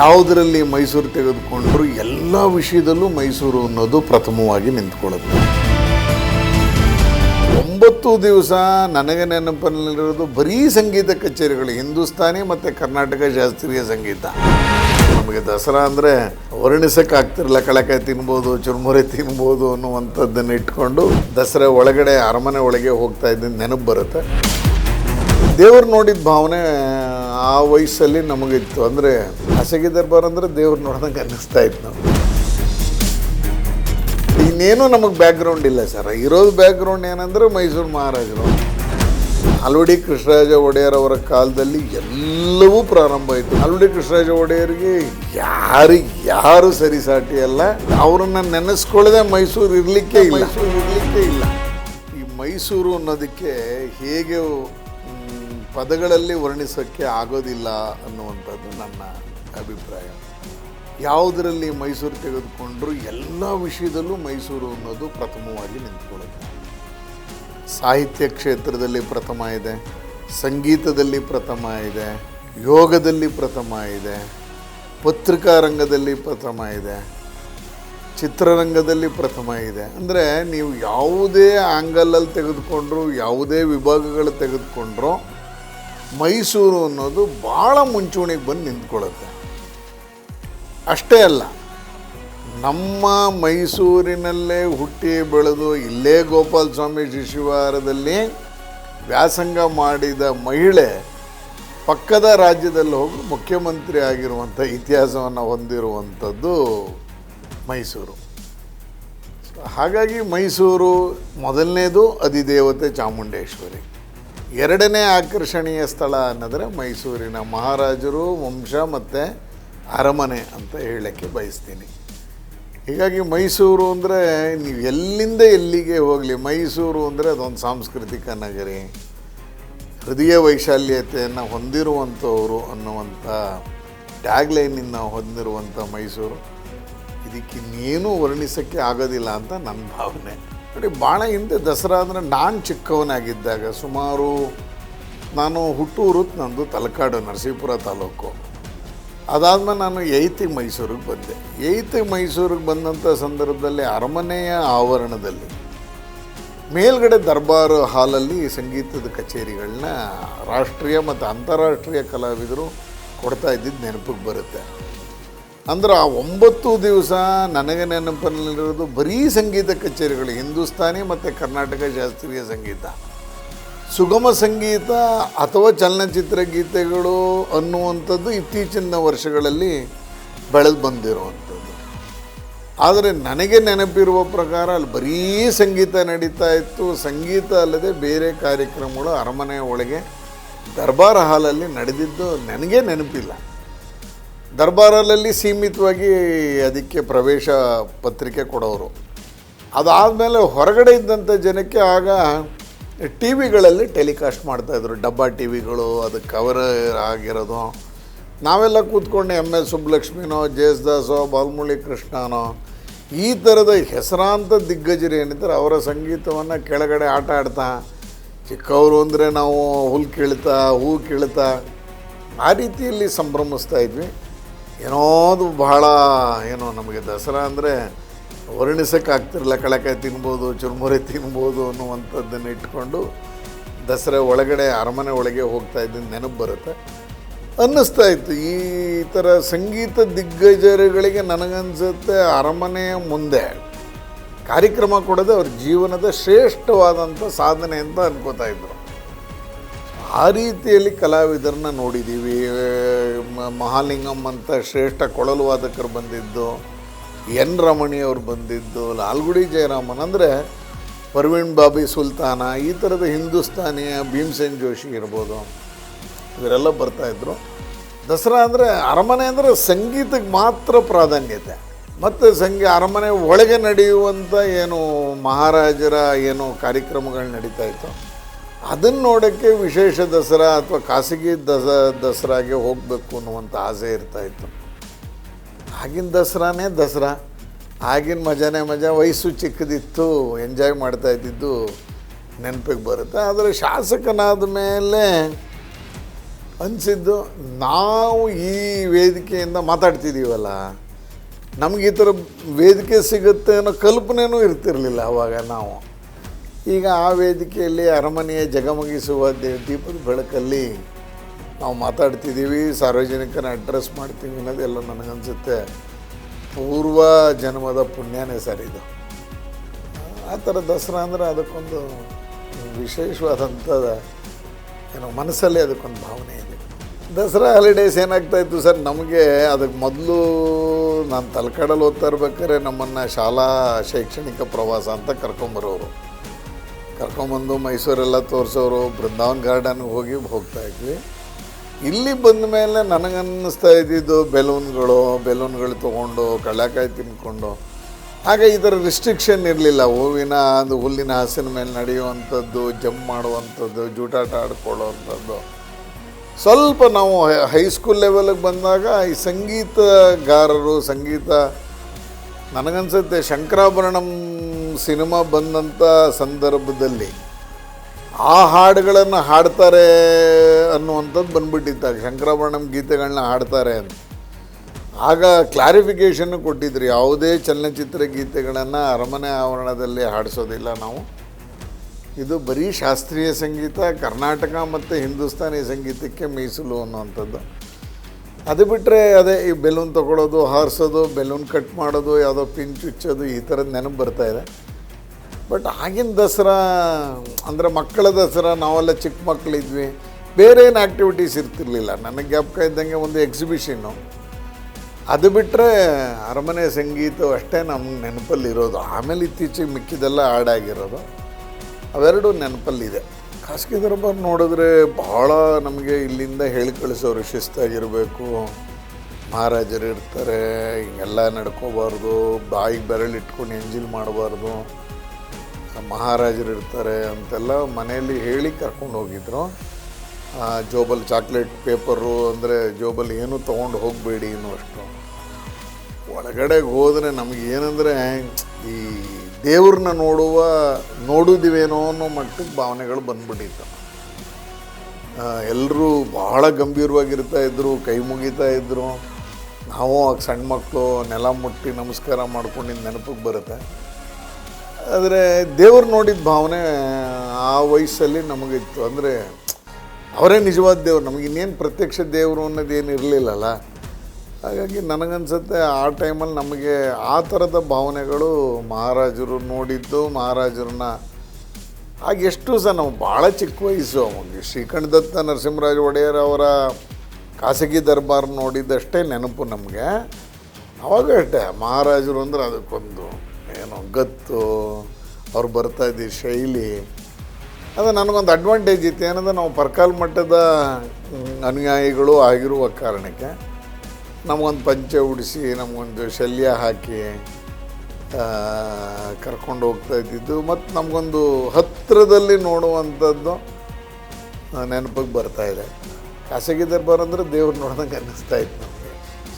ಯಾವುದರಲ್ಲಿ ಮೈಸೂರು ತೆಗೆದುಕೊಂಡ್ರು ಎಲ್ಲ ವಿಷಯದಲ್ಲೂ ಮೈಸೂರು ಅನ್ನೋದು ಪ್ರಥಮವಾಗಿ ನಿಂತ್ಕೊಳ್ಳುತ್ತೆ. ಒಂಬತ್ತು ದಿವಸ ನನಗೆ ನೆನಪಿನಲ್ಲಿರೋದು ಬರೀ ಸಂಗೀತ ಕಚೇರಿಗಳು, ಹಿಂದೂಸ್ತಾನಿ ಮತ್ತು ಕರ್ನಾಟಕ ಶಾಸ್ತ್ರೀಯ ಸಂಗೀತ. ನಮಗೆ ದಸರಾ ಅಂದರೆ ವರ್ಣಿಸಕ್ಕೆ ಆಗ್ತಿರಲ್ಲ ಕಳಕಾಯಿ ತಿನ್ಬೋದು, ಚುರುಮುರಿ ತಿನ್ಬೋದು ಅನ್ನುವಂಥದ್ದನ್ನು ಇಟ್ಕೊಂಡು ದಸರಾ ಒಳಗಡೆ, ಅರಮನೆ ಒಳಗೆ ಹೋಗ್ತಾ ಇದ್ದ ನೆನಪು ಬರುತ್ತೆ. ದೇವ್ರು ನೋಡಿದ ಭಾವನೆ ಆ ವಯಸ್ಸಲ್ಲಿ ನಮಗಿತ್ತು. ಅಂದರೆ ಹಸಗಿ ದರ್ಬಾರ್ ಅಂದರೆ ದೇವ್ರು ನೋಡ್ದಂಗೆ ಅನ್ನಿಸ್ತಾ ಇತ್ತು ನಾವು ಇನ್ನೇನು ನಮಗೆ ಬ್ಯಾಕ್ಗ್ರೌಂಡ್ ಇಲ್ಲ ಸರ್. ಇರೋದು ಬ್ಯಾಕ್ಗ್ರೌಂಡ್ ಏನಂದ್ರೆ ಮೈಸೂರು ಮಹಾರಾಜರು. ಅಲ್ವಡಿ ಕೃಷ್ಣರಾಜ ಒಡೆಯರ್ ಅವರ ಕಾಲದಲ್ಲಿ ಎಲ್ಲವೂ ಪ್ರಾರಂಭ ಆಯಿತು. ಅಲ್ವಡಿ ಕೃಷ್ಣರಾಜ ಒಡೆಯರಿಗೆ ಯಾರು ಯಾರು ಸರಿಸಾಟಿ ಅಲ್ಲ. ಅವರನ್ನು ನೆನೆಸ್ಕೊಳ್ಳದೆ ಮೈಸೂರು ಇರಲಿಕ್ಕೆ ಇಲ್ಲ. ಮೈಸೂರು ಇರಲಿಕ್ಕೆ ಇಲ್ಲ. ಈ ಮೈಸೂರು ಅನ್ನೋದಕ್ಕೆ ಹೇಗೆ ಪದಗಳಲ್ಲಿ ವರ್ಣಿಸೋಕ್ಕೆ ಆಗೋದಿಲ್ಲ ಅನ್ನುವಂಥದ್ದು ನನ್ನ ಅಭಿಪ್ರಾಯ. ಯಾವುದರಲ್ಲಿ ಮೈಸೂರು ತೆಗೆದುಕೊಂಡ್ರು ಎಲ್ಲ ವಿಷಯದಲ್ಲೂ ಮೈಸೂರು ಅನ್ನೋದು ಪ್ರಥಮವಾಗಿ ನಿಂತ್ಕೊಳ್ಳುತ್ತೆ ಸಾಹಿತ್ಯ ಕ್ಷೇತ್ರದಲ್ಲಿ ಪ್ರಥಮ ಇದೆ, ಸಂಗೀತದಲ್ಲಿ ಪ್ರಥಮ ಇದೆ, ಯೋಗದಲ್ಲಿ ಪ್ರಥಮ ಇದೆ, ಪತ್ರಿಕಾ ರಂಗದಲ್ಲಿ ಪ್ರಥಮ ಇದೆ, ಚಿತ್ರರಂಗದಲ್ಲಿ ಪ್ರಥಮ ಇದೆ. ಅಂದರೆ ನೀವು ಯಾವುದೇ ಆ್ಯಂಗಲಲ್ಲಿ ತೆಗೆದುಕೊಂಡ್ರು, ಯಾವುದೇ ವಿಭಾಗಗಳು ತೆಗೆದುಕೊಂಡ್ರು ಮೈಸೂರು ಅನ್ನೋದು ಭಾಳ ಮುಂಚೂಣಿಗೆ ಬಂದು ನಿಂತ್ಕೊಳ್ಳುತ್ತೆ. ಅಷ್ಟೇ ಅಲ್ಲ, ನಮ್ಮ ಮೈಸೂರಿನಲ್ಲೇ ಹುಟ್ಟಿ ಬೆಳೆದು ಇಲ್ಲೇ ಗೋಪಾಲ ಸ್ವಾಮಿ ಶಿಶುವಾರದಲ್ಲಿ ವ್ಯಾಸಂಗ ಮಾಡಿದ ಮಹಿಳೆ ಪಕ್ಕದ ರಾಜ್ಯದಲ್ಲಿ ಹೋಗಿ ಮುಖ್ಯಮಂತ್ರಿ ಆಗಿರುವಂಥ ಇತಿಹಾಸವನ್ನು ಹೊಂದಿರುವಂಥದ್ದು ಮೈಸೂರು. ಹಾಗಾಗಿ ಮೈಸೂರು ಮೊದಲನೇದು ಅಧಿದೇವತೆ ಚಾಮುಂಡೇಶ್ವರಿ. ಎರಡನೇ ಆಕರ್ಷಣೀಯ ಸ್ಥಳ ಅನ್ನೋದ್ರೆ ಮೈಸೂರಿನ ಮಹಾರಾಜರು, ವಂಶ ಮತ್ತು ಅರಮನೆ ಅಂತ ಹೇಳೋಕ್ಕೆ ಬಯಸ್ತೀನಿ. ಹೀಗಾಗಿ ಮೈಸೂರು ಅಂದರೆ ನೀವು ಎಲ್ಲಿಂದ ಎಲ್ಲಿಗೆ ಹೋಗಲಿ, ಮೈಸೂರು ಅಂದರೆ ಅದೊಂದು ಸಾಂಸ್ಕೃತಿಕ ನಗರಿ. ಹೃದಯ ವೈಶಾಲ್ಯತೆಯನ್ನು ಹೊಂದಿರುವಂಥವರು ಅನ್ನುವಂಥ ಟ್ಯಾಗ್ಲೈನಿಂದ ಹೊಂದಿರುವಂಥ ಮೈಸೂರು. ಇದಕ್ಕಿನ್ನೇನೂ ವರ್ಣಿಸೋಕ್ಕೆ ಆಗೋದಿಲ್ಲ ಅಂತ ನನ್ನ ಭಾವನೆ. ನೋಡಿ ಭಾಳ ಹಿಂದೆ ದಸರಾ ಅಂದರೆ ನಾನು ಚಿಕ್ಕವನಾಗಿದ್ದಾಗ ಸುಮಾರು ನಾನು ಹುಟ್ಟೂರು ನಂದು ತಲಕಾಡು, ನರಸೀಪುರ ತಾಲೂಕು. ಅದಾದಮೇಲೆ ನಾನು ಏತಿ ಮೈಸೂರಿಗೆ ಬಂದೆ. ಏತಿ ಮೈಸೂರಿಗೆ ಬಂದಂಥ ಸಂದರ್ಭದಲ್ಲಿ ಅರಮನೆಯ ಆವರಣದಲ್ಲಿ ಮೇಲ್ಗಡೆ ದರ್ಬಾರ್ ಹಾಲಲ್ಲಿ ಸಂಗೀತದ ಕಚೇರಿಗಳನ್ನ ರಾಷ್ಟ್ರೀಯ ಮತ್ತು ಅಂತಾರಾಷ್ಟ್ರೀಯ ಕಲಾವಿದರು ಕೊಡ್ತಾ ಇದ್ದಿದ್ದು ನೆನಪಿಗೆ ಬರುತ್ತೆ. ಅಂದ್ರೆ ಆ ಒಂಬತ್ತು ದಿವಸ ನನಗೆ ನೆನಪಿನಲ್ಲಿರೋದು ಬರೀ ಸಂಗೀತ ಕಚೇರಿಗಳು, ಹಿಂದೂಸ್ತಾನಿ ಮತ್ತು ಕರ್ನಾಟಕ ಶಾಸ್ತ್ರೀಯ ಸಂಗೀತ. ಸುಗಮ ಸಂಗೀತ ಅಥವಾ ಚಲನಚಿತ್ರ ಗೀತೆಗಳು ಅನ್ನುವಂಥದ್ದು ಇತ್ತೀಚಿನ ವರ್ಷಗಳಲ್ಲಿ ಬೆಳೆದು ಬಂದಿರುವಂಥದ್ದು. ಆದರೆ ನನಗೆ ನೆನಪಿರುವ ಪ್ರಕಾರ ಅಲ್ಲಿ ಬರೀ ಸಂಗೀತ ನಡೀತಾ ಇತ್ತು. ಸಂಗೀತ ಅಲ್ಲದೆ ಬೇರೆ ಕಾರ್ಯಕ್ರಮಗಳು ಅರಮನೆಯ ಒಳಗೆ ದರ್ಬಾರ್ ಹಾಲಲ್ಲಿ ನಡೆದಿದ್ದು ನನಗೆ ನೆನಪಿಲ್ಲ. ದರ್ಬಾರಲ್ಲಿ ಸೀಮಿತವಾಗಿ ಅದಕ್ಕೆ ಪ್ರವೇಶ ಪತ್ರಿಕೆ ಕೊಡೋರು. ಅದಾದಮೇಲೆ ಹೊರಗಡೆ ಇದ್ದಂಥ ಜನಕ್ಕೆ ಆಗ ಟಿ ವಿಗಳಲ್ಲಿ ಟೆಲಿಕಾಸ್ಟ್ ಮಾಡ್ತಾಯಿದ್ರು ಡಬ್ಬಾ ಟಿ ವಿಗಳು ಅದು ಕವರ್ ಆಗಿರೋದು. ನಾವೆಲ್ಲ ಕೂತ್ಕೊಂಡು ಎಂ ಎಸ್ ಸುಬ್ಬಲಕ್ಷ್ಮಿನೋ ಜಯಸ್ದಾಸೋ ಬಾಲ್ಮುಳಿ ಕೃಷ್ಣನೋ, ಈ ಥರದ ಹೆಸರಾಂತ ದಿಗ್ಗಜರು ಏನಿದ್ದಾರೆ, ಅವರ ಸಂಗೀತವನ್ನು ಕೆಳಗಡೆ ಆಟ ಆಡ್ತಾ, ಚಿಕ್ಕವರು ಅಂದರೆ ನಾವು ಹುಲ್ ಕೀಳ್ತಾ, ಹೂ ಕೀಳ್ತಾ, ಆ ರೀತಿಯಲ್ಲಿ ಸಂಭ್ರಮಿಸ್ತಾ ಇದ್ವಿ. ಏನೋ ಅದು ಬಹಳ ಏನೋ ನಮಗೆ ದಸರಾ ಅಂದರೆ ವರ್ಣಿಸೋಕ್ಕಾಗ್ತಿರಲ್ಲ, ಕಳೆಕಾಯಿ ತಿನ್ಬೋದು, ಚುರುಮುರಿ ತಿನ್ಬೋದು ಅನ್ನುವಂಥದ್ದನ್ನು ಇಟ್ಕೊಂಡು ದಸರಾ ಒಳಗಡೆ, ಅರಮನೆ ಒಳಗೆ ಹೋಗ್ತಾ ಇದ್ದ ನೆನಪು ಬರುತ್ತೆ. ಅನ್ನಿಸ್ತಾ ಇತ್ತು. ಈ ಥರ ಸಂಗೀತ ದಿಗ್ಗಜರುಗಳಿಗೆ ನನಗನ್ಸುತ್ತೆ ಅರಮನೆಯ ಮುಂದೆ. ಕಾರ್ಯಕ್ರಮ ಕೊಡೋದು ಅವ್ರ ಜೀವನದ ಶ್ರೇಷ್ಠವಾದಂಥ ಸಾಧನೆ ಅಂತ ಅನ್ಕೋತಾ ಇದ್ರು. ಆ ರೀತಿಯಲ್ಲಿ ಕಲಾವಿದರನ್ನ ನೋಡಿದ್ದೀವಿ ಮಹಾಲಿಂಗಂ ಅಂತ ಶ್ರೇಷ್ಠ ಕೊಳಲು ವಾದಕರು ಬಂದಿದ್ದು, ಎನ್ ರಮಣಿ ಅವ್ರು ಬಂದಿದ್ದು, ಲಾಲ್ಗುಡಿ ಜಯರಾಮನ್ ಅಂದರೆ ಪರ್ವೀಣ್ ಬಾಬಿ ಸುಲ್ತಾನ, ಈ ಥರದ ಹಿಂದೂಸ್ತಾನಿಯ ಭೀಮ್ಸೇನ್ ಜೋಶಿ ಇರ್ಬೋದು. ಇವರೆಲ್ಲ ಬರ್ತಾಯಿದ್ರು ದಸರಾ ಅಂದರೆ ಅರಮನೆ ಅಂದರೆ ಸಂಗೀತಕ್ಕೆ ಮಾತ್ರ ಪ್ರಾಧಾನ್ಯತೆ. ಮತ್ತು ಸಂಗೀ, ಅರಮನೆ ಒಳಗೆ ನಡೆಯುವಂಥ ಏನು ಮಹಾರಾಜರ ಏನು ಕಾರ್ಯಕ್ರಮಗಳು ನಡೀತಾ ಇತ್ತು. ಅದನ್ನು ನೋಡೋಕ್ಕೆ ವಿಶೇಷ ದಸರಾ ಅಥವಾ ಖಾಸಗಿ ದಸ, ದಸರಾಗೆ ಹೋಗಬೇಕು ಅನ್ನುವಂಥ ಆಸೆ ಇರ್ತಾಯಿತ್ತು ಆಗಿನ ದಸರಾನೇ ದಸರಾ. ಆಗಿನ ಮಜಾನೇ ಮಜಾ, ವಯಸ್ಸು ಚಿಕ್ಕದಿತ್ತು, ಎಂಜಾಯ್ ಮಾಡ್ತಾ ಇದ್ದಿದ್ದು ನೆನಪಿಗೆ ಬರುತ್ತೆ. ಆದರೆ ಶಾಸಕನಾದ ಮೇಲೆ ಅನಿಸಿದ್ದು, ನಾವು ಈ ವೇದಿಕೆಯಿಂದ ಮಾತಾಡ್ತಿದ್ದೀವಲ್ಲ ನಮಗೆ ಈ ಥರ ವೇದಿಕೆ ಸಿಗುತ್ತೆ ಅನ್ನೋ ಕಲ್ಪನೆನೂ ಇರ್ತಿರಲಿಲ್ಲ ಅವಾಗ ನಾವು. ಈಗ ಆ ವೇದಿಕೆಯಲ್ಲಿ ಅರಮನೆಯ ಜಗಮಗಿಸುವ ದೀಪದ ಬೆಳಕಲ್ಲಿ ನಾವು ಮಾತಾಡ್ತಿದ್ದೀವಿ. ಸಾರ್ವಜನಿಕನ ಅಡ್ರೆಸ್ ಮಾಡ್ತೀವಿ ಅನ್ನೋದೆಲ್ಲ ನನಗನ್ಸುತ್ತೆ. ಪೂರ್ವ ಜನ್ಮದ ಪುಣ್ಯನೇ ಸರ್ ಇದು. ಆ ಥರ ದಸರಾ ಅಂದರೆ ಅದಕ್ಕೊಂದು ವಿಶೇಷವಾದಂಥ ಏನೋ ಮನಸ್ಸಲ್ಲಿ ಅದಕ್ಕೊಂದು ಭಾವನೆ ಇದೆ. ದಸರಾ ಹಾಲಿಡೇಸ್ ಏನಾಗ್ತಾಯಿತ್ತು ಸರ್? ನಮಗೆ ಅದಕ್ಕೆ ಮೊದಲು ನಾನು ತಲಕಾಡಲ್ಲಿ ಓದ್ತಾ ಇರ್ಬೇಕಾದ್ರೆ ನಮ್ಮನ್ನು ಶಾಲಾ ಶೈಕ್ಷಣಿಕ ಪ್ರವಾಸ ಅಂತ ಕರ್ಕೊಂಬರೋರು. ಕರ್ಕೊಂಬಂದು ಮೈಸೂರೆಲ್ಲ ತೋರಿಸೋರು, ಬೃಂದಾವನ್ ಗಾರ್ಡನ್ಗೆ ಹೋಗಿ ಹೋಗ್ತಾ ಇದ್ವಿ. ಇಲ್ಲಿ ಬಂದ ಮೇಲೆ ನನಗನ್ನಿಸ್ತಾ ಇದ್ದಿದ್ದು ಬೆಲೂನ್ಗಳು ಬೆಲೂನ್ಗಳು ತೊಗೊಂಡು, ಕಡಲೆಕಾಯಿ ತಿನ್ಕೊಂಡು. ಹಾಗೆ ಈ ಥರ ರಿಸ್ಟ್ರಿಕ್ಷನ್ ಇರಲಿಲ್ಲ. ಹೂವಿನ, ಅದು ಹುಲ್ಲಿನ ಹಾಸಿನ ಮೇಲೆ ನಡೆಯುವಂಥದ್ದು, ಜಂಪ್ ಮಾಡುವಂಥದ್ದು, ಜೂಟಾಟ ಆಡ್ಕೊಳ್ಳೋವಂಥದ್ದು. ಸ್ವಲ್ಪ ನಾವು ಹೈಸ್ಕೂಲ್ ಲೆವೆಲಿಗೆ ಬಂದಾಗ ಈ ಸಂಗೀತಗಾರರು, ಸಂಗೀತ, ನನಗನ್ಸುತ್ತೆ ಶಂಕರಾಭರಣಂ ಸಿನಿಮಾ ಬಂದಂಥ ಸಂದರ್ಭದಲ್ಲಿ ಆ ಹಾಡುಗಳನ್ನು ಹಾಡ್ತಾರೆ ಅನ್ನುವಂಥದ್ದು ಬಂದ್ಬಿಟ್ಟಿದ್ದಾಗ ಶಂಕರಾಭರಣಂ ಗೀತೆಗಳನ್ನ ಹಾಡ್ತಾರೆ ಅಂತ. ಆಗ ಕ್ಲಾರಿಫಿಕೇಷನ್ನು ಕೊಟ್ಟಿದ್ರು, ಯಾವುದೇ ಚಲನಚಿತ್ರ ಗೀತೆಗಳನ್ನು ಅರಮನೆ ಆವರಣದಲ್ಲಿ ಹಾಡಿಸೋದಿಲ್ಲ ನಾವು. ಇದು ಬರೀ ಶಾಸ್ತ್ರೀಯ ಸಂಗೀತ, ಕರ್ನಾಟಕ ಮತ್ತು ಹಿಂದೂಸ್ತಾನಿ ಸಂಗೀತಕ್ಕೆ ಮೀಸಲು ಅನ್ನುವಂಥದ್ದು. ಅದು ಬಿಟ್ಟರೆ ಅದೇ ಈ ಬೆಲೂನ್ ತೊಗೊಳೋದು, ಹಾರಿಸೋದು, ಬೆಲೂನ್ ಕಟ್ ಮಾಡೋದು, ಯಾವುದೋ ಪಿಂಚ್ ಚುಚ್ಚೋದು ಈ ಥರದ ನೆನಪು ಬರ್ತಾಯಿದೆ ಬಟ್ ಆಗಿನ ದಸರಾ, ಅಂದರೆ ಮಕ್ಕಳ ದಸರಾ, ನಾವೆಲ್ಲ ಚಿಕ್ಕ ಮಕ್ಕಳಿದ್ವಿ ಬೇರೆ ಏನು ಆ್ಯಕ್ಟಿವಿಟೀಸ್ ಇರ್ತಿರ್ಲಿಲ್ಲ. ನನಗೆ ಜ್ಞಾಪಕ ಇದ್ದಂಗೆ ಒಂದು ಎಕ್ಸಿಬಿಷನ್ನು ಅದು ಬಿಟ್ಟರೆ ಅರಮನೆ ಸಂಗೀತ ಅಷ್ಟೇ ನಮ್ಮ ನೆನಪಲ್ಲಿರೋದು ಆಮೇಲೆ ಇತ್ತೀಚೆಗೆ ಮಿಕ್ಕಿದೆಲ್ಲ ಹಾಡಾಗಿರೋದು ಅವೆರಡು ನೆನಪಲ್ಲಿದೆ ಖಾಸಗಿ ದರ್ಬಾರ್ ನೋಡಿದ್ರೆ ಭಾಳ ನಮಗೆ ಇಲ್ಲಿಂದ ಹೇಳಿ ಕಳಿಸೋರು ಶಿಸ್ತಾಗಿರಬೇಕು. ಮಹಾರಾಜರು ಇರ್ತಾರೆ, ಹಿಂಗೆಲ್ಲ ನಡ್ಕೋಬಾರ್ದು, ಬಾಯಿಗೆ ಬೆರಳಿಟ್ಕೊಂಡು ಎಂಜಿಲ್ ಮಾಡಬಾರ್ದು. ಮಹಾರಾಜರು ಇರ್ತಾರೆ ಅಂತೆಲ್ಲ ಮನೆಯಲ್ಲಿ ಹೇಳಿ ಕರ್ಕೊಂಡು ಹೋಗಿದ್ರು. ಜೋಬಲ್ ಚಾಕ್ಲೇಟ್ ಪೇಪರು ಅಂದರೆ ಜೋಬಲ್ ಏನೂ ತೊಗೊಂಡು ಹೋಗಬೇಡಿ ಅನ್ನುವಷ್ಟು. ಒಳಗಡೆಗೆ ಹೋದರೆ ನಮಗೆ ಏನಂದರೆ ಈ ದೇವ್ರನ್ನ ನೋಡುವ ನೋಡುದಿವೇನೋ ಅನ್ನೋ ಮಟ್ಟಕ್ಕೆ ಭಾವನೆಗಳು ಬಂದ್ಬಿಟ್ಟಿತ್ತು. ಎಲ್ಲರೂ ಬಹಳ ಗಂಭೀರವಾಗಿರ್ತಾ ಇದ್ದರು ಕೈ ಮುಗಿತಾ ಇದ್ದರು ನಾವು ಆಗ ಸಣ್ಣ ಮಕ್ಕಳು ನೆಲ ಮುಟ್ಟಿ ನಮಸ್ಕಾರ ಮಾಡ್ಕೊಂಡಿದ್ದು ನೆನಪಿಗೆ ಬರುತ್ತೆ. ಆದರೆ ದೇವ್ರು ನೋಡಿದ ಭಾವನೆ ಆ ವಯಸ್ಸಲ್ಲಿ ನಮಗಿತ್ತು. ಅಂದರೆ ಅವರೇ ನಿಜವಾದ ದೇವ್ರು. ನಮಗೆ ಇನ್ನೇನು ಪ್ರತ್ಯಕ್ಷ ದೇವರು ಅನ್ನೋದು ಏನು ಇರಲಿಲ್ಲಲ್ಲ. ಹಾಗಾಗಿ ನನಗನ್ಸುತ್ತೆ ಆ ಟೈಮಲ್ಲಿ ನಮಗೆ ಆ ಥರದ ಭಾವನೆಗಳು ಮಹಾರಾಜರು ನೋಡಿದ್ದು, ಮಹಾರಾಜರನ್ನ ಆಗ ಎಷ್ಟು ಸಹ ನಾವು ಭಾಳ ಚಿಕ್ಕ ವಯಸ್ಸು ಅವಾಗ. ಶ್ರೀಕಂಠ ದತ್ತ ನರಸಿಂಹರಾಜ ಒಡೆಯರ್ ಅವರ ಖಾಸಗಿ ದರ್ಬಾರ್ ನೋಡಿದ್ದಷ್ಟೇ ನೆನಪು ನಮಗೆ. ಅವಾಗ ಅಷ್ಟೇ ಮಹಾರಾಜರು ಅಂದ್ರೆ ಅದಕ್ಕೊಂದು ಏನೋ ಗತ್ತು, ಅವ್ರು ಬರ್ತಾ ಇದ್ದ ಶೈಲಿ. ಅದು ನನಗೊಂದು ಅಡ್ವಾಂಟೇಜ್ ಇತ್ತು, ಏನಂದ್ರೆ ನಾವು ಪರ್ಕಾಲ್ ಮಟ್ಟದ ಅನುಯಾಯಿಗಳು ಆಗಿರುವ ಕಾರಣಕ್ಕೆ ನಮಗೊಂದು ಪಂಚೆ ಉಡಿಸಿ, ನಮಗೊಂದು ಶಲ್ಯ ಹಾಕಿ ಕರ್ಕೊಂಡು ಹೋಗ್ತಾ ಇದ್ದಿದ್ದು. ಮತ್ತು ನಮಗೊಂದು ಹತ್ತಿರದಲ್ಲಿ ನೋಡುವಂಥದ್ದು ನೆನಪಿಗೆ ಬರ್ತಾ ಇದೆ. ಖಾಸಗಿ ದರ್ಬಾರ್ ಅಂದರೆ ದೇವ್ರು ನೋಡ್ದಂಗೆ ಅನ್ನಿಸ್ತಾ ಇತ್ತು.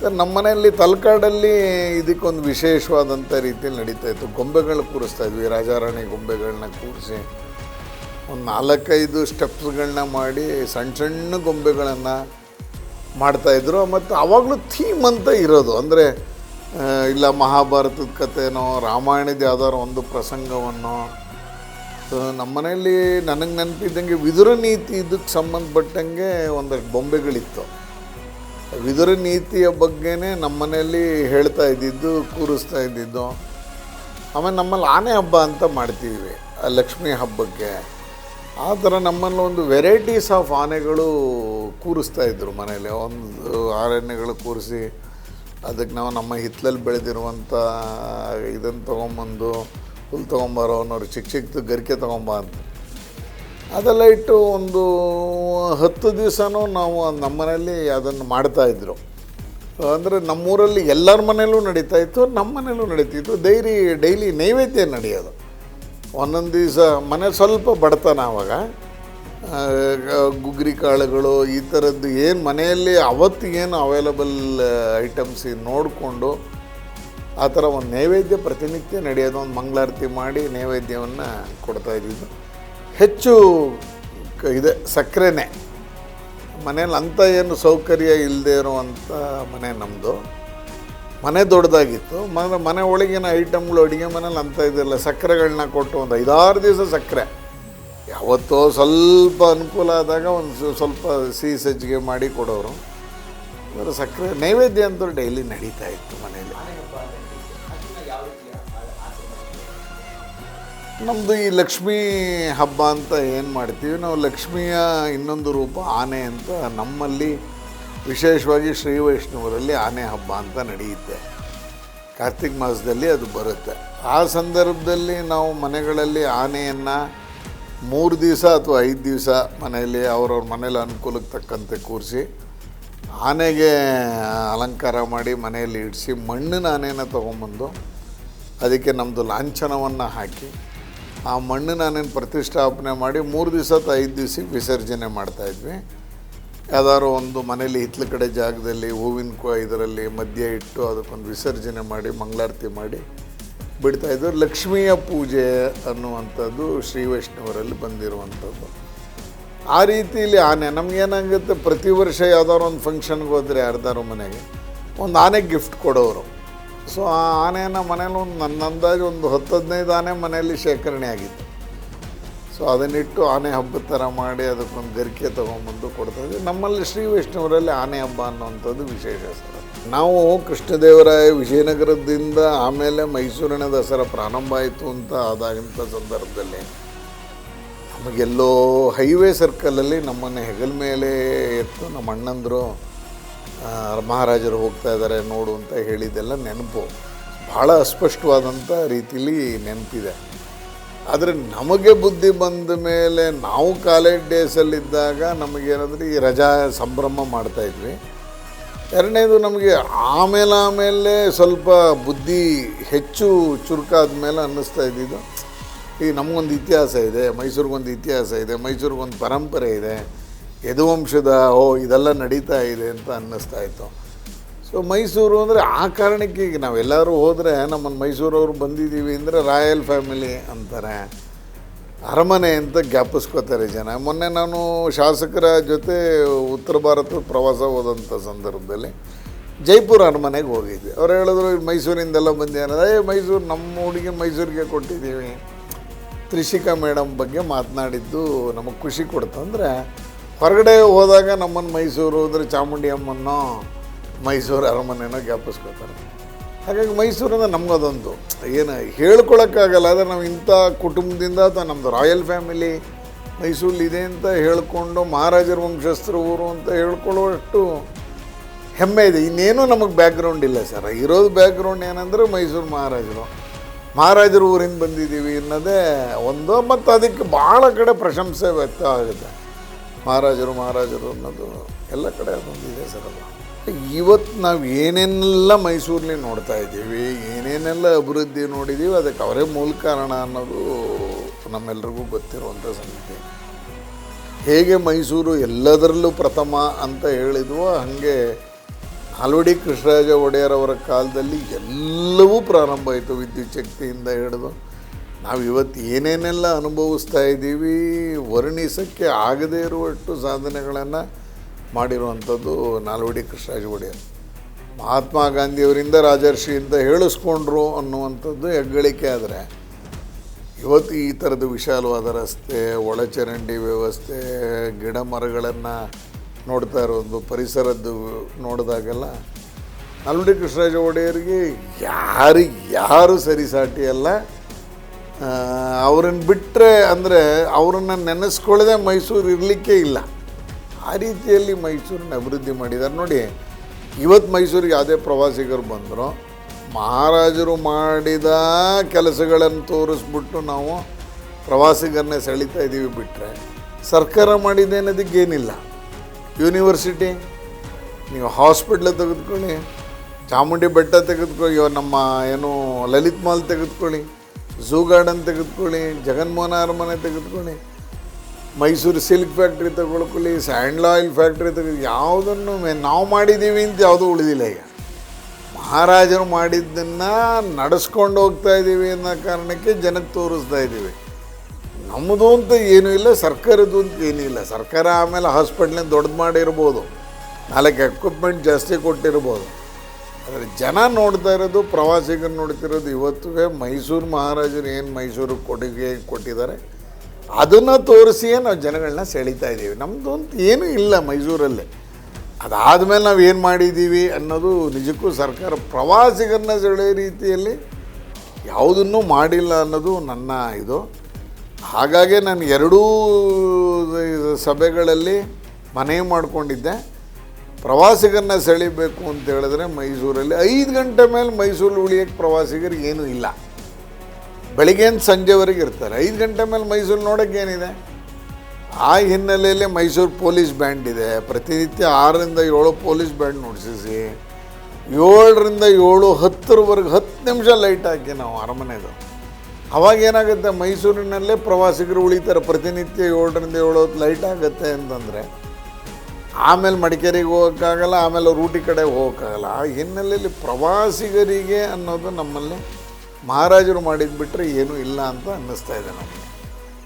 ಸರ್, ನಮ್ಮ ಮನೆಯಲ್ಲಿ ತಲಕಾಡಲ್ಲಿ ಇದಕ್ಕೊಂದು ವಿಶೇಷವಾದಂಥ ರೀತಿಯಲ್ಲಿ ನಡೀತಾ ಇತ್ತು. ಗೊಂಬೆಗಳು ಕೂರಿಸ್ತಾ ಇದ್ವಿ. ರಾಜಾರಾಣಿ ಗೊಂಬೆಗಳನ್ನ ಕೂರಿಸಿ ಒಂದು ನಾಲ್ಕೈದು ಸ್ಟೆಪ್ಸ್ಗಳನ್ನ ಮಾಡಿ ಸಣ್ಣ ಸಣ್ಣ ಗೊಂಬೆಗಳನ್ನು ಮಾಡ್ತಾಯಿದ್ರು ಮತ್ತು ಆವಾಗಲೂ ಥೀಮ್ ಅಂತ ಇರೋದು. ಅಂದರೆ ಇಲ್ಲ, ಮಹಾಭಾರತದ ಕಥೆನೋ, ರಾಮಾಯಣದ ಯಾವ್ದಾದ್ರು ಒಂದು ಪ್ರಸಂಗವನ್ನು. ಸೊ, ನಮ್ಮ ಮನೆಯಲ್ಲಿ ನನಗೆ ನೆನಪಿದ್ದಂಗೆ ವಿದುರ ನೀತಿ ಇದಕ್ಕೆ ಸಂಬಂಧಪಟ್ಟಂಗೆ ಒಂದಷ್ಟು ಬೊಂಬೆಗಳಿತ್ತು ವಿದುರ ನೀತಿಯ ಬಗ್ಗೆನೇ ನಮ್ಮ ಮನೆಯಲ್ಲಿ ಹೇಳ್ತಾ ಇದ್ದಿದ್ದು, ಕೂರಿಸ್ತಾ ಇದ್ದಿದ್ದು. ಆಮೇಲೆ ನಮ್ಮಲ್ಲಿ ಆನೆ ಹಬ್ಬ ಅಂತ ಮಾಡ್ತೀವಿ, ಲಕ್ಷ್ಮಿ ಹಬ್ಬಕ್ಕೆ. ಆ ಥರ ನಮ್ಮಲ್ಲಿ ಒಂದು ವೆರೈಟೀಸ್ ಆಫ್ ಆನೆಗಳು ಕೂರಿಸ್ತಾ ಇದ್ದರು ಮನೇಲಿ. ಒಂದು ಆನೆಗಳು ಕೂರಿಸಿ, ಅದಕ್ಕೆ ನಾವು ನಮ್ಮ ಹಿತ್ತಲಲ್ಲಿ ಬೆಳೆದಿರುವಂಥ ಇದನ್ನು ತೊಗೊಂಬಂದು, ಹುಲ್ ತೊಗೊಂಬಾರೋ ಅನ್ನೋರು, ಚಿಕ್ಕ ಚಿಕ್ಕದು ಗರಿಕೆ ತೊಗೊಂಬ ಅಂತ. ಅದೆಲ್ಲ ಇಟ್ಟು ಒಂದು ಹತ್ತು ದಿವಸನೂ ನಾವು ನಮ್ಮ ಮನೆಯಲ್ಲಿ ಅದನ್ನು ಮಾಡ್ತಾಯಿದ್ರು ಅಂದರೆ ನಮ್ಮೂರಲ್ಲಿ ಎಲ್ಲರ ಮನೆಯಲ್ಲೂ ನಡೀತಾ ಇತ್ತು, ನಮ್ಮ ಮನೆಯಲ್ಲೂ ನಡೀತಿತ್ತು ಡೈರಿ, ಡೈಲಿ ನೈವೇದ್ಯ ನಡೆಯೋದು. ಒಂದೊಂದು ದಿವಸ ಮನೆ ಸ್ವಲ್ಪ ಬಡತನ ಆವಾಗ ಗುಗ್ರಿ ಕಾಳುಗಳು ಈ ಥರದ್ದು ಏನು ಮನೆಯಲ್ಲಿ ಅವತ್ತಿಗೇನು ಅವೈಲಬಲ್ ಐಟಮ್ಸ್ ನೋಡಿಕೊಂಡು ಆ ಥರ ಒಂದು ನೈವೇದ್ಯ ಪ್ರತಿನಿತ್ಯ ನಡೆಯೋದು, ಒಂದು ಮಂಗಳಾರತಿ ಮಾಡಿ ನೈವೇದ್ಯವನ್ನು ಕೊಡ್ತಾ ಇದ್ದಿದ್ದು. ಹೆಚ್ಚು ಇದೆ, ಸಕ್ಕರೆನೇ. ಮನೇಲಿ ಅಂಥ ಏನು ಸೌಕರ್ಯ ಇಲ್ಲದೆ ಇರುವಂಥ ಮನೆ ನಮ್ಮದು ಮನೆ ದೊಡ್ಡದಾಗಿತ್ತು. ಮನೆ ಮನೆ ಒಳಗಿನ ಐಟಮ್ಗಳು ಅಡುಗೆ ಮನೇಲಿ ಅಂತ ಇದೆಲ್ಲ. ಸಕ್ಕರೆಗಳನ್ನ ಕೊಟ್ಟು ಒಂದು ಐದಾರು ದಿವಸ ಸಕ್ಕರೆ. ಯಾವತ್ತೋ ಸ್ವಲ್ಪ ಅನುಕೂಲ ಆದಾಗ ಒಂದು ಸ್ವ- ಸ್ವಲ್ಪ ಸಿಹಿ ಸಜ್ಜಿಗೆ ಮಾಡಿ ಕೊಡೋರು. ಅದರ ಸಕ್ಕರೆ ನೈವೇದ್ಯ ಅಂತೂ ಡೈಲಿ ನಡೀತಾ ಇತ್ತು ಮನೇಲಿ. ನಮ್ಮದು ಈ ಲಕ್ಷ್ಮೀ ಹಬ್ಬ ಅಂತ ಏನು ಮಾಡ್ತೀವಿ? ನಾವು ಲಕ್ಷ್ಮಿಯ ಇನ್ನೊಂದು ರೂಪ ಆನೆ ಅಂತ ನಮ್ಮಲ್ಲಿ ವಿಶೇಷವಾಗಿ ಶ್ರೀ ವೈಷ್ಣವರಲ್ಲಿ ಆನೆ ಹಬ್ಬ ಅಂತ ನಡೆಯುತ್ತೆ. ಕಾರ್ತಿಕ್ ಮಾಸದಲ್ಲಿ ಅದು ಬರುತ್ತೆ. ಆ ಸಂದರ್ಭದಲ್ಲಿ ನಾವು ಮನೆಗಳಲ್ಲಿ ಆನೆಯನ್ನು ಮೂರು ದಿವಸ ಅಥವಾ ಐದು ದಿವಸ ಮನೆಯಲ್ಲಿ ಅವ್ರವ್ರ ಮನೇಲಿ ಅನುಕೂಲಕ್ಕೆ ತಕ್ಕಂತೆ ಕೂರಿಸಿ, ಆನೆಗೆ ಅಲಂಕಾರ ಮಾಡಿ ಮನೆಯಲ್ಲಿ ಇಡಿಸಿ ಮಣ್ಣಿನ ಆನೆನ ತೊಗೊಂಬಂದು ಅದಕ್ಕೆ ನಮ್ಮದು ಲಾಂಛನವನ್ನು ಹಾಕಿ ಆ ಮಣ್ಣು ನಾನೇನು ಪ್ರತಿಷ್ಠಾಪನೆ ಮಾಡಿ ಮೂರು ದಿವಸ ಐದು ದಿವಸಕ್ಕೆ ವಿಸರ್ಜನೆ ಮಾಡ್ತಾಯಿದ್ವಿ ಯಾವ್ದಾದ್ರು ಒಂದು ಮನೇಲಿ ಹಿತ್ಲ ಕಡೆ ಜಾಗದಲ್ಲಿ ಹೂವಿನ ಕು ಇದರಲ್ಲಿ ಮಧ್ಯ ಇಟ್ಟು ಅದಕ್ಕೊಂದು ವಿಸರ್ಜನೆ ಮಾಡಿ, ಮಂಗಳಾರತಿ ಮಾಡಿ ಬಿಡ್ತಾಯಿದ್ರು ಲಕ್ಷ್ಮಿಯ ಪೂಜೆ ಅನ್ನುವಂಥದ್ದು ಶ್ರೀ ವೈಷ್ಣವರಲ್ಲಿ ಬಂದಿರುವಂಥದ್ದು. ಆ ರೀತಿಯಲ್ಲಿ ಆನೆ ನಮಗೇನಾಗುತ್ತೆ ಪ್ರತಿ ವರ್ಷ ಯಾವ್ದಾದ್ರು ಒಂದು ಫಂಕ್ಷನ್ಗೆ ಹೋದರೆ ಯಾರ್ದಾರು ಮನೆಗೆ ಒಂದು ಆನೆಗೆ ಗಿಫ್ಟ್ ಕೊಡೋರು. ಸೊ ಆ ಆನೆಯನ್ನು ಮನೇಲಿ ಒಂದು ನನ್ನ ಅಂದಾಜು ಒಂದು ಹತ್ತು ಹದಿನೈದು ಆನೆ ಮನೆಯಲ್ಲಿ ಶೇಖರಣೆ ಆಗಿತ್ತು. ಸೊ ಅದನ್ನಿಟ್ಟು ಆನೆ ಹಬ್ಬದ ಥರ ಮಾಡಿ ಅದಕ್ಕೊಂದು ಗರಿಕೆ ತೊಗೊಂಬಂದು ಕೊಡ್ತಾಯಿದ್ವಿ ನಮ್ಮಲ್ಲಿ ಶ್ರೀ ವೈಷ್ಣವರಲ್ಲಿ ಆನೆ ಹಬ್ಬ ಅನ್ನುವಂಥದ್ದು ವಿಶೇಷ ಸರ್. ನಾವು ಕೃಷ್ಣದೇವರಾಯ ವಿಜಯನಗರದಿಂದ ಆಮೇಲೆ ಮೈಸೂರಿನ ದಸರಾ ಪ್ರಾರಂಭ ಆಯಿತು ಅಂತ ಆದಾಗಿಂಥ ಸಂದರ್ಭದಲ್ಲಿ ನಮಗೆಲ್ಲೋ ಹೈವೇ ಸರ್ಕಲಲ್ಲಿ ನಮ್ಮನ್ನು ಹೆಗಲ ಮೇಲೆ ಎತ್ತು ನಮ್ಮ ಅಣ್ಣಂದರು. ಮಹಾರಾಜರು ಹೋಗ್ತಾ ಇದ್ದಾರೆ ನೋಡು ಅಂತ ಹೇಳಿದ್ದೆಲ್ಲ ನೆನಪು. ಭಾಳ ಅಸ್ಪಷ್ಟವಾದಂಥ ರೀತಿಲಿ ನೆನಪಿದೆ. ಆದರೆ ನಮಗೆ ಬುದ್ಧಿ ಬಂದ ಮೇಲೆ ನಾವು ಕಾಲೇಜ್ ಡೇಸಲ್ಲಿದ್ದಾಗ ನಮಗೇನಂದ್ರೆ ಈ ರಜಾ ಸಂಭ್ರಮ ಮಾಡ್ತಾಯಿದ್ವಿ ಎರಡನೇದು ನಮಗೆ ಆಮೇಲೆ ಆಮೇಲೆ ಸ್ವಲ್ಪ ಬುದ್ಧಿ ಹೆಚ್ಚು ಚುರುಕಾದ ಮೇಲೆ ಅನ್ನಿಸ್ತಾ ಇದ್ದಿದ್ದು. ಈ ನಮಗೊಂದು ಇತಿಹಾಸ ಇದೆ, ಮೈಸೂರಿಗೊಂದು ಇತಿಹಾಸ ಇದೆ, ಮೈಸೂರಿಗೊಂದು ಪರಂಪರೆ ಇದೆ. ಯದುವಂಶದ, ಓ, ಇದೆಲ್ಲ ನಡೀತಾ ಇದೆ ಅಂತ ಅನ್ನಿಸ್ತಾ ಇತ್ತು. ಸೊ ಮೈಸೂರು ಅಂದರೆ ಆ ಕಾರಣಕ್ಕೆ ಈಗ ನಾವೆಲ್ಲರೂ ಹೋದರೆ ನಮ್ಮನ್ನು ಮೈಸೂರವ್ರು ಬಂದಿದ್ದೀವಿ ಅಂದರೆ ರಾಯಲ್ ಫ್ಯಾಮಿಲಿ ಅಂತಾರೆ. ಅರಮನೆ ಅಂತ ಜ್ಞಾಪಿಸ್ಕೋತಾರೆ ಜನ. ಮೊನ್ನೆ ನಾನು ಶಾಸಕರ ಜೊತೆ ಉತ್ತರ ಭಾರತದ ಪ್ರವಾಸ ಹೋದಂಥ ಸಂದರ್ಭದಲ್ಲಿ ಜೈಪುರ ಅರಮನೆಗೆ ಹೋಗಿದ್ವಿ. ಅವ್ರು ಹೇಳಿದ್ರು ಮೈಸೂರಿಂದೆಲ್ಲ ಮೈಸೂರಿಂದೆಲ್ಲ ಅನ್ನೋದು. ಏ, ಮೈಸೂರು, ನಮ್ಮ ಹುಡುಗಿ ಮೈಸೂರಿಗೆ ಕೊಟ್ಟಿದ್ದೀವಿ. ತ್ರಿಷಿಕಾ ಮೇಡಮ್ ಬಗ್ಗೆ ಮಾತನಾಡಿದ್ದು ನಮಗೆ ಖುಷಿ ಕೊಡ್ತು. ಅಂದರೆ ಹೊರಗಡೆ ಹೋದಾಗ ನಮ್ಮನ್ನು ಮೈಸೂರು ಅಂದರೆ ಚಾಮುಂಡಿ ಅಮ್ಮನೋ ಮೈಸೂರು ಅರಮನೆನೋ ಜ್ಞಾಪಿಸ್ಕೋತಾರೆ. ಹಾಗಾಗಿ ಮೈಸೂರು ಅಂದರೆ ನಮಗದೊಂದು ಏನು ಹೇಳ್ಕೊಳಕ್ಕಾಗಲ್ಲ, ಆದರೆ ನಾವು ಇಂಥ ಕುಟುಂಬದಿಂದ ಅಥವಾ ನಮ್ಮದು ರಾಯಲ್ ಫ್ಯಾಮಿಲಿ ಮೈಸೂರಲ್ಲಿ ಇದೆ ಅಂತ ಹೇಳಿಕೊಂಡು ಮಹಾರಾಜರ ವಂಶಸ್ಥರು ಊರು ಅಂತ ಹೇಳ್ಕೊಳ್ಳುವಷ್ಟು ಹೆಮ್ಮೆ ಇದೆ. ಇನ್ನೇನು ನಮಗೆ ಬ್ಯಾಕ್ಗ್ರೌಂಡ್ ಇಲ್ಲ ಸರ್. ಇರೋದು ಬ್ಯಾಕ್ಗ್ರೌಂಡ್ ಏನಂದರೆ ಮೈಸೂರು ಮಹಾರಾಜರು. ಮಹಾರಾಜರ ಊರಿಂದ ಬಂದಿದ್ದೀವಿ ಅನ್ನೋದೇ ಒಂದು, ಮತ್ತು ಅದಕ್ಕೆ ಭಾಳ ಕಡೆ ಪ್ರಶಂಸೆ ವ್ಯಕ್ತ ಆಗುತ್ತೆ ಮಹಾರಾಜರು ಮಹಾರಾಜರು ಅನ್ನೋದು ಎಲ್ಲ ಕಡೆ ಅದೊಂದು ಇದೆ ಸರ್ ಅದು. ಇವತ್ತು ನಾವು ಏನೇನೆಲ್ಲ ಮೈಸೂರಲ್ಲಿ ನೋಡ್ತಾ ಇದ್ದೀವಿ, ಏನೇನೆಲ್ಲ ಅಭಿವೃದ್ಧಿ ನೋಡಿದ್ದೀವಿ ಅದಕ್ಕೆ ಅವರೇ ಮೂಲ ಕಾರಣ ಅನ್ನೋದು ನಮ್ಮೆಲ್ರಿಗೂ ಗೊತ್ತಿರುವಂಥ ಸಂಗತಿ. ಹೇಗೆ ಮೈಸೂರು ಎಲ್ಲದರಲ್ಲೂ ಪ್ರಥಮ ಅಂತ ಹೇಳಿದ್ವೋ ಹಾಗೆ ನಾಲ್ವಡಿ ಕೃಷ್ಣರಾಜ ಒಡೆಯರ್ ಅವರ ಕಾಲದಲ್ಲಿ ಎಲ್ಲವೂ ಪ್ರಾರಂಭ ಆಯಿತು ವಿದ್ಯುಚ್ಛಕ್ತಿಯಿಂದ ಹಿಡಿದು. ನಾವು ಇವತ್ತು ಏನೇನೆಲ್ಲ ಅನುಭವಿಸ್ತಾ ಇದ್ದೀವಿ, ವರ್ಣಿಸೋಕ್ಕೆ ಆಗದೇ ಇರುವಷ್ಟು ಸಾಧನೆಗಳನ್ನು ಮಾಡಿರುವಂಥದ್ದು ನಾಲ್ವಡಿ ಕೃಷ್ಣರಾಜ ಒಡೆಯರ್ ಮಹಾತ್ಮ ಗಾಂಧಿಯವರಿಂದ ರಾಜರ್ಷಿ ಅಂತ ಹೇಳಿಸ್ಕೊಂಡ್ರು ಅನ್ನುವಂಥದ್ದು ಹೆಗ್ಗಳಿಕೆ ಆದರೆ, ಇವತ್ತು ಈ ಥರದ ವಿಶಾಲವಾದ ರಸ್ತೆ, ಒಳಚರಂಡಿ ವ್ಯವಸ್ಥೆ, ಗಿಡ ಮರಗಳನ್ನು ನೋಡ್ತಾ ಇರೋದು, ಪರಿಸರದ್ದು ನೋಡಿದಾಗೆಲ್ಲ ನಾಲ್ವಡಿ ಕೃಷ್ಣರಾಜ ಒಡೆಯರಿಗೆ ಯಾರಿಗೆ ಯಾರು ಸರಿಸಾಟಿ ಅಲ್ಲ. ಅವ್ರನ್ನ ಬಿಟ್ಟರೆ ಅಂದರೆ ಅವರನ್ನು ನೆನೆಸ್ಕೊಳ್ಳದೆ ಮೈಸೂರು ಇರಲಿಕ್ಕೆ ಇಲ್ಲ. ಆ ರೀತಿಯಲ್ಲಿ ಮೈಸೂರನ್ನ ಅಭಿವೃದ್ಧಿ ಮಾಡಿದ್ದಾರೆ. ನೋಡಿ ಇವತ್ತು ಮೈಸೂರಿಗೆ ಯಾವುದೇ ಪ್ರವಾಸಿಗರು ಬಂದರು, ಮಹಾರಾಜರು ಮಾಡಿದ ಕೆಲಸಗಳನ್ನು ತೋರಿಸ್ಬಿಟ್ಟು ನಾವು ಪ್ರವಾಸಿಗರನ್ನೇ ಸೆಳೀತಾ ಇದ್ದೀವಿ ಬಿಟ್ಟರೆ ಸರ್ಕಾರ ಮಾಡಿದ್ದೇನೋದಕ್ಕೇನಿಲ್ಲ ಯೂನಿವರ್ಸಿಟಿ, ನೀವು ಹಾಸ್ಪಿಟ್ಲ್ ತೆಗೆದುಕೊಳ್ಳಿ, ಚಾಮುಂಡಿ ಬೆಟ್ಟ ತೆಗೆದುಕೊಳ್ಳಿ ನಮ್ಮ ಏನು ಲಲಿತ್ ಮಾಲ್ ತೆಗೆದುಕೊಳ್ಳಿ. ಝೂ ಗಾರ್ಡನ್ ತೆಗೆದುಕೊಳ್ಳಿ, ಜಗನ್ಮೋಹನ ಅರಮನೆ ತೆಗೆದುಕೊಳ್ಳಿ, ಮೈಸೂರು ಸಿಲ್ಕ್ ಫ್ಯಾಕ್ಟ್ರಿ ತಗೊಳ್ಕೊಳ್ಳಿ ಸ್ಯಾಂಡ್ಲ್ ಆಯಿಲ್ ಫ್ಯಾಕ್ಟ್ರಿ ತೆಗೆದು ಯಾವುದನ್ನು ನಾವು ಮಾಡಿದ್ದೀವಿ ಅಂತ ಯಾವುದೂ ಉಳಿದಿಲ್ಲ ಈಗ. ಮಹಾರಾಜರು ಮಾಡಿದ್ದನ್ನು ನಡೆಸ್ಕೊಂಡು ಹೋಗ್ತಾ ಇದ್ದೀವಿ ಅನ್ನೋ ಕಾರಣಕ್ಕೆ ಜನಕ್ಕೆ ತೋರಿಸ್ತಾ ಇದ್ದೀವಿ. ನಮ್ಮದು ಅಂತ ಏನೂ ಇಲ್ಲ, ಸರ್ಕಾರದ್ದು ಅಂತ ಏನೂ ಇಲ್ಲ. ಸರ್ಕಾರ ಆಮೇಲೆ ಹಾಸ್ಪಿಟ್ಲಿನ ದೊಡ್ಡದು ಮಾಡಿರ್ಬೋದು. ನಾಲ್ಕು ಎಕ್ವಿಪ್ಮೆಂಟ್ ಜಾಸ್ತಿ ಕೊಟ್ಟಿರ್ಬೋದು. ಆದರೆ ಜನ ನೋಡ್ತಾ ಇರೋದು, ಪ್ರವಾಸಿಗರು ನೋಡ್ತಿರೋದು ಇವತ್ತು ಮೈಸೂರು ಮಹಾರಾಜರು ಏನು ಮೈಸೂರು ಕೊಡುಗೆ ಕೊಟ್ಟಿದ್ದಾರೆ, ಅದನ್ನು ತೋರಿಸಿಯೇ ನಾವು ಜನಗಳನ್ನ ಸೆಳೀತಾ ಇದ್ದೀವಿ. ನಮ್ಮದು ಅಂತ ಏನೂ ಇಲ್ಲ ಮೈಸೂರಲ್ಲಿ. ಅದಾದಮೇಲೆ ನಾವು ಏನು ಮಾಡಿದ್ದೀವಿ ಅನ್ನೋದು ನಿಜಕ್ಕೂ ಸರ್ಕಾರ ಪ್ರವಾಸಿಗರನ್ನ ಸೆಳೆಯೋ ರೀತಿಯಲ್ಲಿ ಯಾವುದನ್ನೂ ಮಾಡಿಲ್ಲ ಅನ್ನೋದು ನನ್ನ ಇದು. ಹಾಗಾಗಿ ನಾನು ಎರಡೂ ಸಭೆಗಳಲ್ಲಿ ಮನವಿ ಮಾಡಿಕೊಂಡಿದ್ದೆ. ಪ್ರವಾಸಿಗರನ್ನ ಸೆಳಿಬೇಕು ಅಂತ ಹೇಳಿದ್ರೆ ಮೈಸೂರಲ್ಲಿ ಐದು ಗಂಟೆ ಮೇಲೆ ಮೈಸೂರು ಉಳಿಯೋಕ್ಕೆ ಪ್ರವಾಸಿಗರಿಗೆ ಏನೂ ಇಲ್ಲ. ಬೆಳಿಗ್ಗೆಯಿಂದ ಸಂಜೆವರೆಗೆ ಇರ್ತಾರೆ. ಐದು ಗಂಟೆ ಮೇಲೆ ಮೈಸೂರು ನೋಡೋಕ್ಕೆ ಏನಿದೆ? ಆ ಹಿನ್ನೆಲೆಯಲ್ಲಿ ಮೈಸೂರು ಪೊಲೀಸ್ ಬ್ಯಾಂಡ್ ಇದೆ. ಪ್ರತಿನಿತ್ಯ ಆರರಿಂದ ಏಳು ಪೊಲೀಸ್ ಬ್ಯಾಂಡ್ ನುಡಿಸಿಸಿ, ಏಳರಿಂದ ಏಳು, ಹತ್ತರವರೆಗೆ ಹತ್ತು ನಿಮಿಷ ಲೈಟ್ ಹಾಕಿ ನಾವು ಅರಮನೆದು. ಅವಾಗ ಏನಾಗುತ್ತೆ? ಮೈಸೂರಿನಲ್ಲೇ ಪ್ರವಾಸಿಗರು ಉಳಿತಾರೆ. ಪ್ರತಿನಿತ್ಯ ಏಳರಿಂದ ಏಳು ಹೊತ್ತು ಲೈಟ್ ಆಗುತ್ತೆ ಅಂತಂದರೆ ಆಮೇಲೆ ಮಡಿಕೇರಿಗೆ ಹೋಗೋಕ್ಕಾಗಲ್ಲ, ಆಮೇಲೆ ರೂಟಿ ಕಡೆ ಹೋಗೋಕ್ಕಾಗಲ್ಲ. ಆ ಹಿನ್ನೆಲೆಯಲ್ಲಿ ಪ್ರವಾಸಿಗರಿಗೆ ಅನ್ನೋದು ನಮ್ಮಲ್ಲಿ ಮಹಾರಾಜರು ಮಾಡಿದ್ಬಿಟ್ರೆ ಏನೂ ಇಲ್ಲ ಅಂತ ಅನ್ನಿಸ್ತಾ ಇದೆ ನಮಗೆ.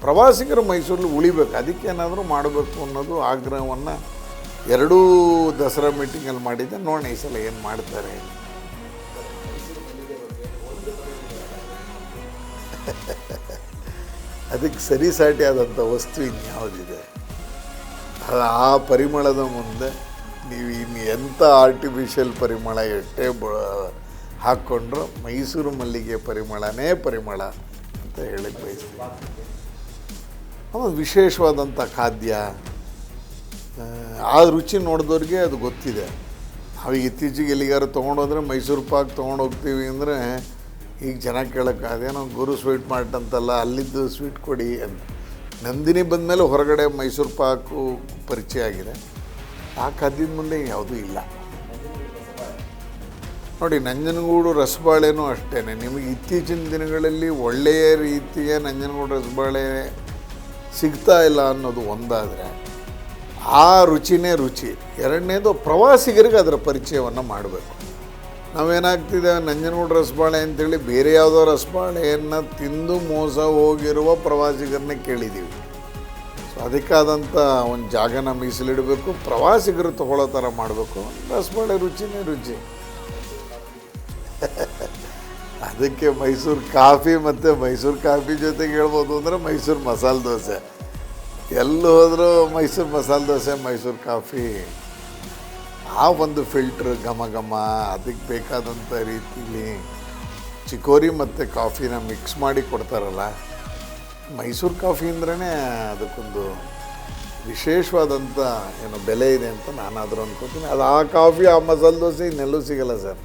ಪ್ರವಾಸಿಗರು ಮೈಸೂರಲ್ಲಿ ಉಳಿಬೇಕು ಅದಕ್ಕೇನಾದರೂ ಮಾಡಬೇಕು ಅನ್ನೋದು ಆಗ್ರಹವನ್ನು ಎರಡೂ ದಸರಾ ಮೀಟಿಂಗಲ್ಲಿ ಮಾಡಿದ್ದೆ. ನೋಡಿ ಈ ಸಲ ಏನು ಮಾಡ್ತಾರೆ. ಅದಕ್ಕೆ ಸರಿಸಾಟಿ ಆದಂಥ ವಸ್ತು ಇನ್ಯಾವುದಿದೆ? ಆ ಪರಿಮಳದ ಮುಂದೆ ನೀವು ಇನ್ನು ಎಂಥ ಆರ್ಟಿಫಿಷಿಯಲ್ ಪರಿಮಳ ಎಷ್ಟೇ ಬ ಹಾಕ್ಕೊಂಡ್ರು ಮೈಸೂರು ಮಲ್ಲಿಗೆ ಪರಿಮಳನೇ ಪರಿಮಳ ಅಂತ ಹೇಳಕ್ಕೆ ಬಯಸ್ತೀನಿ. ಅದು ವಿಶೇಷವಾದಂಥ ಖಾದ್ಯ. ಆ, ರುಚಿ ನೋಡಿದವ್ರಿಗೆ ಅದು ಗೊತ್ತಿದೆ. ನಾವು ಇತ್ತೀಚೆಗೆ ಎಲ್ಲಿಗಾರು ತೊಗೊಂಡೋದ್ರೆ ಮೈಸೂರು ಪಾಕ್ ತೊಗೊಂಡು ಹೋಗ್ತೀವಿ ಅಂದರೆ ಈಗ ಜನ ಕೇಳೋಕೆ ಅದೇನೋ ಗುರು ಸ್ವೀಟ್ ಮಾರ್ಟ್ ಅಂತಲ್ಲ ಅಲ್ಲಿದ್ದು ಸ್ವೀಟ್ ಕೊಡಿ ಅಂತ. ನಂದಿನಿ ಬಂದಮೇಲೆ ಹೊರಗಡೆ ಮೈಸೂರು ಪಾಕು ಪರಿಚಯ ಆಗಿದೆ ಆ ಖಾದ್ಯದ ಮುಂದೆ ಯಾವುದೂ ಇಲ್ಲ. ನೋಡಿ, ನಂಜನಗೂಡು ರಸಬಾಳೆನೂ ಅಷ್ಟೇ ನಿಮಗೆ ಇತ್ತೀಚಿನ ದಿನಗಳಲ್ಲಿ ಒಳ್ಳೆಯ ರೀತಿಯ ನಂಜನಗೂಡು ರಸಬಾಳೆ ಸಿಗ್ತಾ ಇಲ್ಲ ಅನ್ನೋದು ಒಂದಾದರೆ, ಆ ರುಚಿನೇ ರುಚಿ. ಎರಡನೇದು ಪ್ರವಾಸಿಗರಿಗೆ ಅದರ ಪರಿಚಯವನ್ನು ಮಾಡಬೇಕು. ನಾವೇನಾಗ್ತಿದೆ? ನಂಜನಗೂಡು ರಸಬಾಳೆ ಅಂತೇಳಿ ಬೇರೆ ಯಾವುದೋ ರಸಬಾಳೆಯನ್ನು ತಿಂದು ಮೋಸ ಹೋಗಿರುವ ಪ್ರವಾಸಿಗರನ್ನೇ ಕೇಳಿದ್ದೀವಿ ಸೊ ಅದಕ್ಕಾದಂಥ ಒಂದು ಜಾಗನ ಮೀಸಲಿಡಬೇಕು. ಪ್ರವಾಸಿಗರು ತಗೊಳ್ಳೋ ಥರ ಮಾಡಬೇಕು. ರಸಬಾಳೆ ರುಚಿನೇ ರುಚಿ. ಅದಕ್ಕೆ ಮೈಸೂರು ಕಾಫಿ ಮತ್ತು ಮೈಸೂರು ಕಾಫಿ ಜೊತೆಗೆ ಹೇಳ್ಬೋದು ಅಂದರೆ ಮೈಸೂರು ಮಸಾಲೆ ದೋಸೆ. ಎಲ್ಲಿ ಹೋದರೂ ಮೈಸೂರು ಮಸಾಲೆ ದೋಸೆ, ಮೈಸೂರು ಕಾಫಿ. ಆ ಒಂದು ಫಿಲ್ಟ್ರ್ ಘಮ ಘಮ, ಅದಕ್ಕೆ ಬೇಕಾದಂಥ ರೀತಿಲಿ ಚಿಕೋರಿ ಮತ್ತು ಕಾಫಿನ ಮಿಕ್ಸ್ ಮಾಡಿ ಕೊಡ್ತಾರಲ್ಲ, ಮೈಸೂರು ಕಾಫಿ ಅಂದ್ರೇ ಅದಕ್ಕೊಂದು ವಿಶೇಷವಾದಂಥ ಏನು ಬೆಲೆ ಇದೆ ಅಂತ ನಾನಾದರೂ ಅಂದ್ಕೋತೀನಿ ಅದು ಆ ಕಾಫಿ, ಆ ಮಸಾಲೆ ದೋಸೆ ಇನ್ನೆಲ್ಲೂ ಸಿಗಲ್ಲ ಸರ್.